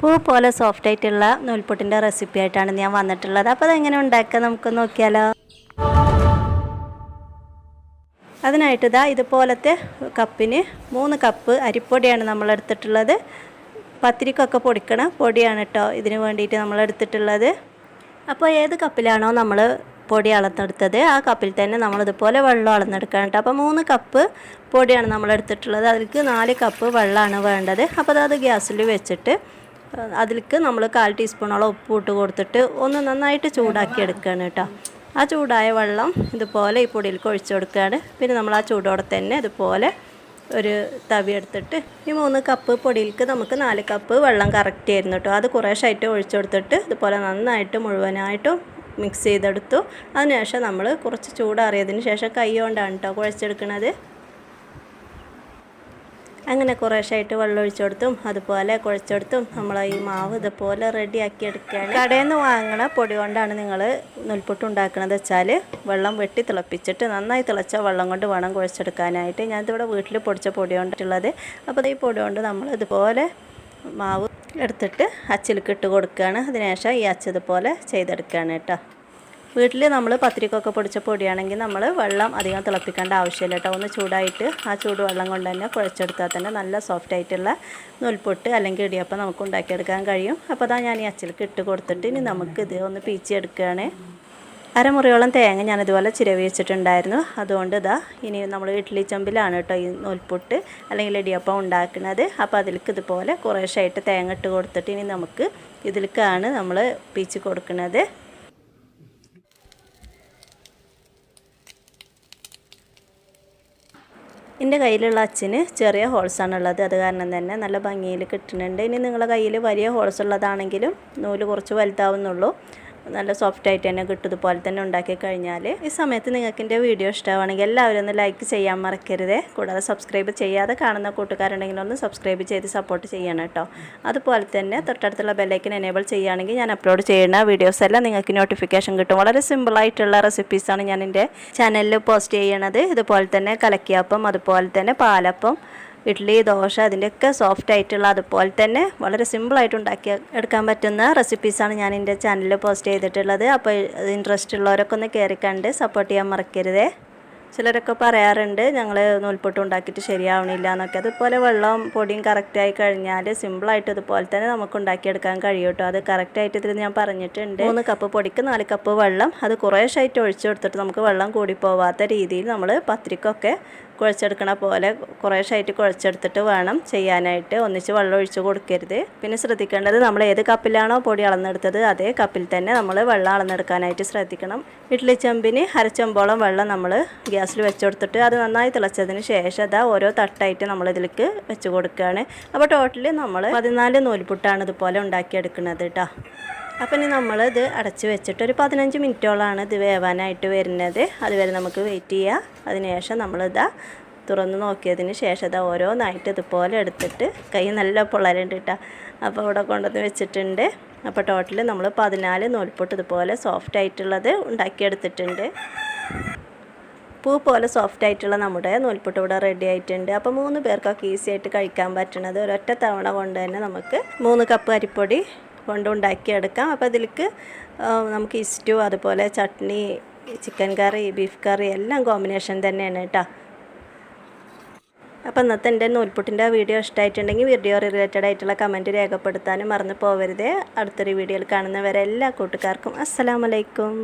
പൂ പോലെ സോഫ്റ്റ് ആയിട്ടുള്ള നൂൽപുട്ടിന്റെ റെസിപ്പി ആയിട്ടാണ് ഞാൻ വന്നിട്ടുള്ളത്. അപ്പോൾ അതെങ്ങനെ ഉണ്ടാക്കുക നമുക്ക് നോക്കിയാലോ. അതിനായിട്ട് ഇതാ ഇതുപോലത്തെ കപ്പിന് മൂന്ന് കപ്പ് അരിപ്പൊടിയാണ് നമ്മൾ എടുത്തിട്ടുള്ളത്. പത്തിരിക്കൊക്കെ പൊടിക്കണ പൊടിയാണ് കേട്ടോ ഇതിന് വേണ്ടിയിട്ട് നമ്മൾ എടുത്തിട്ടുള്ളത്. അപ്പോൾ ഏത് കപ്പിലാണോ നമ്മൾ പൊടി അളന്നെടുത്തത് ആ കപ്പിൽ തന്നെ നമ്മൾ ഇതുപോലെ വെള്ളം അളന്നെടുക്കണം കേട്ടോ അപ്പോൾ മൂന്ന് കപ്പ് പൊടിയാണ് നമ്മൾ എടുത്തിട്ടുള്ളത്. അതിലേക്ക് നാല് കപ്പ് വെള്ളമാണ് വേണ്ടത്. അപ്പോൾ അത് ഗ്യാസിൽ വെച്ചിട്ട് അതിലേക്ക് നമ്മൾ കാൽ ടീസ്പൂണോളം ഉപ്പ് ഇട്ട് കൊടുത്തിട്ട് ഒന്ന് നന്നായിട്ട് ചൂടാക്കി എടുക്കുകയാണ് കേട്ടോ. ആ ചൂടായ വെള്ളം ഇതുപോലെ ഈ പൊടിയിലേക്ക് ഒഴിച്ചു കൊടുക്കുകയാണ് പിന്നെ നമ്മൾ ആ ചൂടോടെ തന്നെ ഇതുപോലെ ഒരു തവി എടുത്തിട്ട് ഈ മൂന്ന് കപ്പ് പൊടിയിലേക്ക് നമുക്ക് നാല് കപ്പ് വെള്ളം കറക്റ്റ് ആയിരുന്നു കേട്ടോ. അത് കുറേശ്ശായിട്ട് ഒഴിച്ചു കൊടുത്തിട്ട് ഇതുപോലെ നന്നായിട്ട് മുഴുവനായിട്ടും മിക്സ് ചെയ്തെടുത്തു. അതിനുശേഷം നമ്മൾ കുറച്ച് ചൂടാറിയതിന് ശേഷം കൈ കൊണ്ടാണ് കേട്ടോ കുഴച്ചെടുക്കുന്നത് അങ്ങനെ കുറേശ്ശായിട്ട് വെള്ളം ഒഴിച്ചെടുത്തും അതുപോലെ കുഴച്ചെടുത്തും നമ്മൾ ഈ മാവ് ഇതുപോലെ റെഡിയാക്കി എടുക്കുകയാണ്. കടയിൽ നിന്ന് വാങ്ങണ പൊടി കൊണ്ടാണ് നിങ്ങൾ നുൽപ്പുട്ട് ഉണ്ടാക്കണത് വെച്ചാൽ വെള്ളം വെട്ടി തിളപ്പിച്ചിട്ട് നന്നായി തിളച്ച വെള്ളം കൊണ്ട് വേണം കുഴച്ചെടുക്കാനായിട്ട്. ഞാനിതിവിടെ വീട്ടിൽ പൊടിച്ച പൊടി കൊണ്ടിട്ടുള്ളത് അപ്പോൾ ഈ പൊടി കൊണ്ട് നമ്മൾ ഇതുപോലെ മാവ് എടുത്തിട്ട് അച്ചിലേക്ക് ഇട്ട് കൊടുക്കുകയാണ്. അതിനുശേഷം ഈ അച്ചതുപോലെ ചെയ്തെടുക്കുകയാണ് കേട്ടോ. വീട്ടിൽ നമ്മൾ പത്തിരിക്കൊക്കെ പൊടിച്ച പൊടിയാണെങ്കിൽ നമ്മൾ വെള്ളം അധികം തിളപ്പിക്കേണ്ട ആവശ്യമില്ല കേട്ടോ ഒന്ന് ചൂടായിട്ട് ആ ചൂട് വെള്ളം കൊണ്ട് തന്നെ കുഴച്ചെടുത്താൽ തന്നെ നല്ല സോഫ്റ്റ് ആയിട്ടുള്ള നൂൽപ്പൊട്ട് അല്ലെങ്കിൽ ഇടിയപ്പം നമുക്ക് ഉണ്ടാക്കിയെടുക്കാൻ കഴിയും. അപ്പോൾ അതാ ഞാൻ ഈ അച്ചിലേക്ക് ഇട്ട് കൊടുത്തിട്ട് ഇനി നമുക്ക് ഇത് ഒന്ന് പീച്ചെടുക്കുകയാണ് അരമുറിയോളം തേങ്ങ ഞാൻ ഇതുപോലെ ചിരവി വെച്ചിട്ടുണ്ടായിരുന്നു. അതുകൊണ്ട് ഇതാ ഇനി നമ്മൾ ഇഡ്ഡലി ചെമ്പിലാണ് കേട്ടോ ഈ നൂൽപുട്ട് അല്ലെങ്കിൽ ഇടിയപ്പം ഉണ്ടാക്കുന്നത്. അപ്പോൾ അതിലേക്ക് ഇതുപോലെ കുറേശ്ശായിട്ട് തേങ്ങ ഇട്ട് കൊടുത്തിട്ട് ഇനി നമുക്ക് ഇതിലേക്കാണ് നമ്മൾ പീച്ച് കൊടുക്കുന്നത്. എന്റെ കയ്യിലുള്ള അച്ഛന് ചെറിയ ഹോൾസാണ് ഉള്ളത് അത് കാരണം തന്നെ നല്ല ഭംഗിയിൽ കിട്ടുന്നുണ്ട്. ഇനി നിങ്ങളുടെ കയ്യിൽ വലിയ ഹോൾസ് ഉള്ളതാണെങ്കിലും നൂൽ കുറച്ച് വലുതാവുന്നുള്ളൂ. നല്ല സോഫ്റ്റ് ആയിട്ട് തന്നെ കിട്ടും. ഇതുപോലെ തന്നെ ഉണ്ടാക്കി കഴിഞ്ഞാൽ ഈ സമയത്ത് നിങ്ങൾക്ക് എന്റെ വീഡിയോ ഇഷ്ടമാണെങ്കിൽ എല്ലാവരും ഒന്ന് ലൈക്ക് ചെയ്യാൻ മറക്കരുത്. കൂടാതെ സബ്സ്ക്രൈബ് ചെയ്യാതെ കാണുന്ന കൂട്ടുകാരുണ്ടെങ്കിൽ ഒന്ന് സബ്സ്ക്രൈബ് ചെയ്ത് സപ്പോർട്ട് ചെയ്യണം കേട്ടോ. അതുപോലെ തന്നെ തൊട്ടടുത്തുള്ള ബെല്ലൈക്കൻ എനേബിൾ ചെയ്യുകയാണെങ്കിൽ ഞാൻ അപ്ലോഡ് ചെയ്യുന്ന വീഡിയോസ് എല്ലാം നിങ്ങൾക്ക് നോട്ടിഫിക്കേഷൻ കിട്ടും. വളരെ സിമ്പിളായിട്ടുള്ള റെസിപ്പീസാണ് ഞാൻ എന്റെ ചാനലിൽ പോസ്റ്റ് ചെയ്യണത്. ഇതുപോലെ തന്നെ കലക്കിയപ്പം അതുപോലെ തന്നെ പാലപ്പം ഇഡ്ഡലി ദോശ അതിന്റെയൊക്കെ സോഫ്റ്റ് ആയിട്ടുള്ള അതുപോലെ തന്നെ വളരെ സിമ്പിളായിട്ട് ഉണ്ടാക്കി എടുക്കാൻ പറ്റുന്ന റെസിപ്പീസാണ് ഞാൻ എന്റെ ചാനലിൽ പോസ്റ്റ് ചെയ്തിട്ടുള്ളത്. അപ്പോൾ ഇൻട്രസ്റ്റ് ഉള്ളവരൊക്കെ ഒന്ന് കയറി കണ്ട് സപ്പോർട്ട് ചെയ്യാൻ മറക്കരുതേ. ചിലരൊക്കെ പറയാറുണ്ട് ഞങ്ങൾ നൂൽപ്പൊട്ട് ഉണ്ടാക്കിയിട്ട് ശരിയാവണില്ല എന്നൊക്കെ. അതുപോലെ വെള്ളം പൊടിയും കറക്റ്റായി കഴിഞ്ഞാൽ സിമ്പിളായിട്ട് ഇതുപോലെ തന്നെ നമുക്ക് ഉണ്ടാക്കിയെടുക്കാൻ കഴിയും കേട്ടോ. അത് കറക്റ്റായിട്ട് ഇതിൽ ഞാൻ പറഞ്ഞിട്ടുണ്ട്. മൂന്ന് കപ്പ് പൊടിക്ക് നാല് കപ്പ് വെള്ളം. അത് കുറേശ്ശായിട്ട് ഒഴിച്ചു കൊടുത്തിട്ട് നമുക്ക് വെള്ളം കൂടി പോവാത്ത രീതിയിൽ നമ്മൾ പത്രിക്കൊക്കെ കുഴച്ചെടുക്കണ പോലെ കുറേശ്ശായിട്ട് കുഴച്ചെടുത്തിട്ട് വേണം ചെയ്യാനായിട്ട്. ഒന്നിച്ച് വെള്ളം ഒഴിച്ച് കൊടുക്കരുത്. പിന്നെ ശ്രദ്ധിക്കേണ്ടത് നമ്മൾ ഏത് കപ്പിലാണോ പൊടി അളന്നെടുത്തത് അതേ കപ്പിൽ തന്നെ നമ്മൾ വെള്ളം അളന്നെടുക്കാനായിട്ട് ശ്രദ്ധിക്കണം. ഇഡ്ഡലി ചെമ്പിന് അരച്ചെമ്പോളം വെള്ളം നമ്മൾ ഗ്യാസിൽ വെച്ച് കൊടുത്തിട്ട് അത് നന്നായി തിളച്ചതിന് ശേഷം അതാ ഓരോ തട്ടായിട്ട് നമ്മൾ ഇതിലേക്ക് വെച്ച് കൊടുക്കുകയാണ്. അപ്പോൾ ടോട്ടലി നമ്മൾ പതിനാല് നൂൽപുട്ടാണ് ഇതുപോലെ ഉണ്ടാക്കിയെടുക്കുന്നത് കേട്ടോ. അപ്പം ഇനി നമ്മളിത് അടച്ച് വെച്ചിട്ട് ഒരു പതിനഞ്ച് മിനിറ്റോളാണ് ഇത് വേവാനായിട്ട് വരുന്നത്. അതുവരെ നമുക്ക് വെയിറ്റ് ചെയ്യാം. അതിനുശേഷം നമ്മളിതാ തുറന്ന് നോക്കിയതിന് ശേഷം ഇതാ ഓരോന്നായിട്ട് ഇതുപോലെ എടുത്തിട്ട് കൈ നല്ല പൊള്ളലുണ്ട് കേട്ടോ അപ്പോൾ ഇവിടെ കൊണ്ടുവന്ന് വെച്ചിട്ടുണ്ട്. അപ്പോൾ ടോട്ടൽ നമ്മൾ പതിനാല് നൂൽപ്പൊട്ട് ഇതുപോലെ സോഫ്റ്റ് ആയിട്ടുള്ളത് ഉണ്ടാക്കിയെടുത്തിട്ടുണ്ട്. പൂ പോലെ സോഫ്റ്റ് ആയിട്ടുള്ള നമ്മുടെ നൂൽപ്പൊട്ട് ഇവിടെ റെഡി ആയിട്ടുണ്ട്. അപ്പോൾ മൂന്ന് പേർക്കൊക്കെ ഈസി ആയിട്ട് കഴിക്കാൻ പറ്റണത് ഒരൊറ്റ തവണ കൊണ്ട് തന്നെ നമുക്ക് മൂന്ന് കപ്പ് അരിപ്പൊടി കൊണ്ട് ഉണ്ടാക്കിയെടുക്കാം അപ്പോൾ അതിലേക്ക് നമുക്ക് ഇസ്റ്റു അതുപോലെ chutney chicken curry beef curry എല്ലാം കോമ്പിനേഷൻ തന്നെയാണ് കേട്ടോ അപ്പോൾ ഇന്നത്തെ എന്റെ നൂൽപുട്ടിന്റെ വീഡിയോ ഇഷ്ടമായിട്ടുണ്ടെങ്കിൽ വീഡിയോ റിലേറ്റഡ് ആയിട്ടുള്ള കമന്റ് രേഖപ്പെടുത്താനും മറന്നു പോകരുതേ അടുത്തൊരു വീഡിയോയിൽ കാണുന്നവരെ എല്ലാ കൂട്ടുകാർക്കും അസ്സലാമലൈക്കും